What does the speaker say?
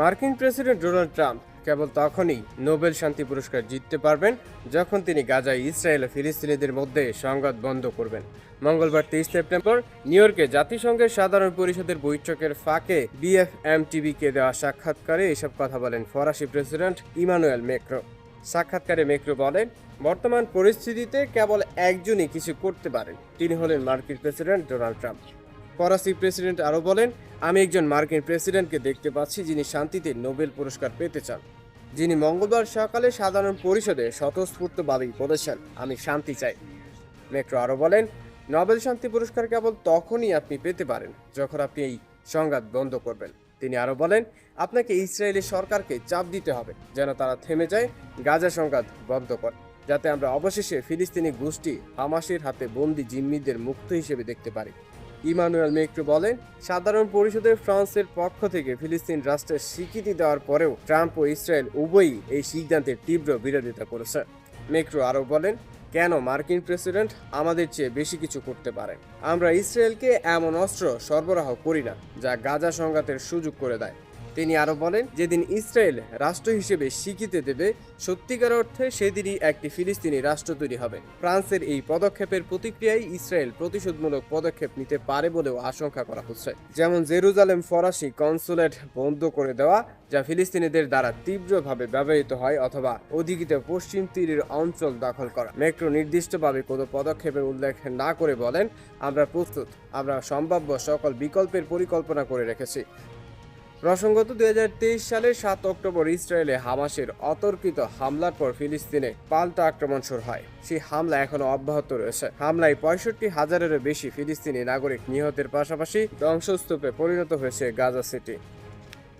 মার্কিন president Donald Trump কেবল তখনই Nobel শান্তি পুরস্কার জিততে পারবেন যখন তিনি গাজায়, ইসরায়েল ও ফিলিস্তিনিদের মধ্যে সংঘাত বন্ধ করবেন। মঙ্গলবার তেইশ সেপ্টেম্বর নিউ ইয়র্কে জাতিসংঘের সাধারণ পরিষদের বৈঠকের ফাঁকে বিএফএম টিভিকে দেওয়া সাক্ষাৎকারে এসব কথা বলেন ফরাসি প্রেসিডেন্ট ইমানুয়েল মেক্রো। সাক্ষাৎকারে মেক্রো বলেন, বর্তমান পরিস্থিতিতে কেবল একজনই কিছু করতে পারেন। তিনি হলেন মার্কিন প্রেসিডেন্ট ডোনাল্ড ট্রাম্প। ফরাসি প্রেসিডেন্ট আরও বলেন, আমি একজন মার্কিন প্রেসিডেন্টকে দেখতে পাচ্ছি যিনি শান্তিতে নোবেল পুরস্কার পেতে চান। যিনি মঙ্গলবার সকালে সাধারণ পরিষদে স্বতঃস্ফূর্তভাবে বলেছেন, আমি শান্তি চাই মেট্রো আরও বলেন, নোবেল শান্তি পুরস্কার কেবল তখনই আপনি পেতে পারেন যখন আপনি এই সংঘাত বন্ধ করবেন। তিনি আরও বলেন, আপনাকে ইসরায়েলি সরকারকে চাপ দিতে হবে যেন তারা থেমে যায়, গাজা সংঘাত বন্ধ করে, যাতে আমরা অবশেষে ফিলিস্তিনি গোষ্ঠী হামাসের হাতে বন্দি জিম্মিদের মুক্ত হিসেবে দেখতে পারি। ইমানুয়েল মেক্রো বলেন, সাধারণ পরিষদের ফ্রান্সের পক্ষ থেকে ফিলিস্তিন রাষ্ট্রের স্বীকৃতি দেওয়ার পরেও ট্রাম্প ও ইসরায়েল উভয়ই এই সিদ্ধান্তের তীব্র বিরোধিতা করেছে। মেক্রো আরও বলেন, কেন মার্কিন প্রেসিডেন্ট আমাদের চেয়ে বেশি কিছু করতে পারে আমরা ইসরায়েলকে এমন অস্ত্র সরবরাহ করি না, যা গাজা সংঘাতের সুযোগ করে দেয়। তিনি আরও বলেন, যেদিন ইসরায়েল রাষ্ট্র হিসেবে স্বীকৃতি দেবে, সত্যিকার অর্থে সেদিনই একটি ফিলিস্তিনি রাষ্ট্র তৈরি হবে। ফ্রান্সের এই পদক্ষেপের প্রতিক্রিয়ায় ইসরায়েল প্রতিশোধমূলক পদক্ষেপ নিতে পারে বলেও আশঙ্কা করা হচ্ছে। যেমন জেরুজালেম ফরাসি কনসুলেট বন্ধ করে দেওয়া, যা ফিলিস্তিনিদের দ্বারা তীব্রভাবে ব্যবহৃত হয়, অথবা অধিকৃত পশ্চিম তীরের অঞ্চল দখল করা। মেট্রো নির্দিষ্টভাবে কোনো পদক্ষেপের উল্লেখ না করে বলেন, আমরা প্রস্তুত, আমরা সম্ভাব্য সকল বিকল্পের পরিকল্পনা করে রেখেছি। প্রসঙ্গত দু সালের সাত অক্টোবর ইসরায়েলে হামাসের অতর্কিত হামলার পর ফিলিস্তিনে পাল্টা আক্রমণ শুরু হয়। সেই হামলা এখনও অব্যাহত রয়েছে। হামলায় পঁয়ষট্টি হাজারেরও বেশি ফিলিস্তিনি নাগরিক নিহতের পাশাপাশি ধ্বংসস্তূপে পরিণত হয়েছে গাজা সিটি।